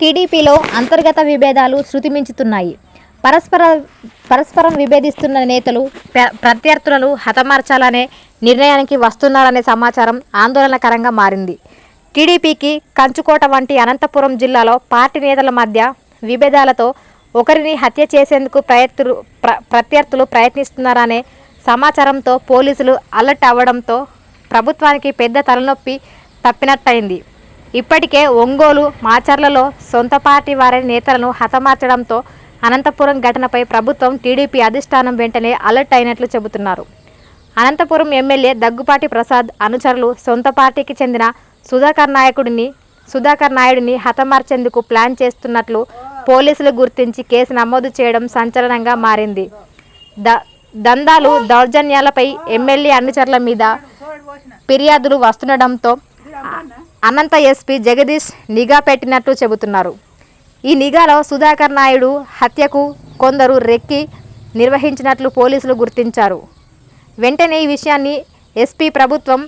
టీడీపీలో అంతర్గత విభేదాలు శృతిమించుతున్నాయి. పరస్పర పరస్పరం విభేదిస్తున్న నేతలు ప్ర- ప్రత్యర్థులను హతమార్చాలనే నిర్ణయానికి వస్తున్నారనే సమాచారం ఆందోళనకరంగా మారింది. టీడీపీకి కంచుకోట వంటి అనంతపురం జిల్లాలో పార్టీ నేతల మధ్య విభేదాలతో ఒకరిని హత్య చేసేందుకు ప్రయత్నులు ప్ర ప్రత్యర్థులు ప్రయత్నిస్తున్నారనే సమాచారంతో పోలీసులు అలర్ట్ అవ్వడంతో ప్రభుత్వానికి పెద్ద తలనొప్పి తప్పినట్టయింది. ఇప్పటికే ఒంగోలు మాచర్లలో సొంత పార్టీ వారి నేతలను హతమార్చడంతో అనంతపురం ఘటనపై ప్రభుత్వం టీడీపీ అధిష్టానం వెంటనే అలర్ట్ అయినట్లు చెబుతున్నారు. అనంతపురం ఎమ్మెల్యే దగ్గుపాటి ప్రసాద్ అనుచరులు సొంత పార్టీకి చెందిన సుధాకర్ నాయకుడిని సుధాకర్ నాయుడిని హతమార్చేందుకు ప్లాన్ చేస్తున్నట్లు పోలీసులు గుర్తించి కేసు నమోదు చేయడం సంచలనంగా మారింది. ద దందాలు దౌర్జన్యాలపై ఎమ్మెల్యే అనుచరుల మీద ఫిర్యాదులు వస్తుండడంతో అనంత ఎస్పీ జగదీష్ నిఘా పెట్టినట్లు చెబుతున్నారు. ఈ నిఘాలో సుధాకర్ నాయుడు హత్యకు కొందరు రెక్కి నిర్వహించినట్లు పోలీసులు గుర్తించారు. వెంటనే ఈ విషయాన్ని ఎస్పీ ప్రభుత్వం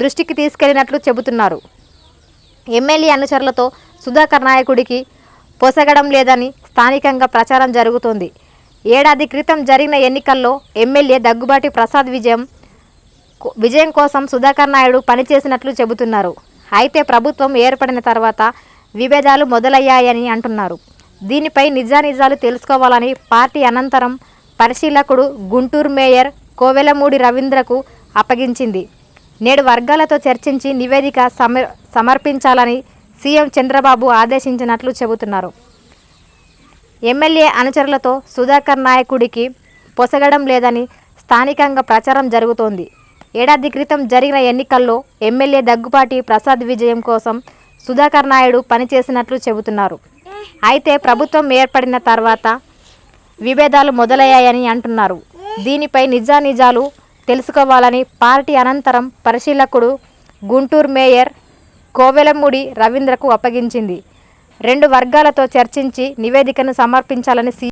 దృష్టికి తీసుకెళ్ళినట్లు చెబుతున్నారు. ఎమ్మెల్యే అనుచరులతో సుధాకర్ నాయకుడికి పొసగడం లేదని స్థానికంగా ప్రచారం జరుగుతోంది. ఏడాది క్రితం జరిగిన ఎన్నికల్లో ఎమ్మెల్యే దగ్గుబాటి ప్రసాద్ విజయం విజయం కోసం సుధాకర్ నాయుడు పనిచేసినట్లు చెబుతున్నారు. అయితే ప్రభుత్వం ఏర్పడిన తర్వాత విభేదాలు మొదలయ్యాయని అంటున్నారు. దీనిపై నిజానిజాలు తెలుసుకోవాలని పార్టీ అనంతరం పరిశీలకుడు గుంటూరు మేయర్ కోవెలమూడి రవీంద్రకు అప్పగించింది. నేడు వర్గాలతో చర్చించి నివేదిక సమర్ సమర్పించాలని సీఎం చంద్రబాబు ఆదేశించినట్లు చెబుతున్నారు. ఎమ్మెల్యే అనుచరులతో సుధాకర్ నాయకుడికి పొసగడం లేదని స్థానికంగా ప్రచారం జరుగుతోంది. ఏడాది క్రితం జరిగిన ఎన్నికల్లో ఎమ్మెల్యే దగ్గుపాటి ప్రసాద్ విజయం కోసం సుధాకర్ నాయుడు పనిచేసినట్లు చెబుతున్నారు. అయితే ప్రభుత్వం ఏర్పడిన తర్వాత విభేదాలు మొదలయ్యాయని అంటున్నారు. దీనిపై నిజానిజాలు తెలుసుకోవాలని పార్టీ అనంతరం పరిశీలకుడు గుంటూరు మేయర్ కోవెలముడి రవీంద్రకు అప్పగించింది. రెండు వర్గాలతో చర్చించి నివేదికను సమర్పించాలని సీ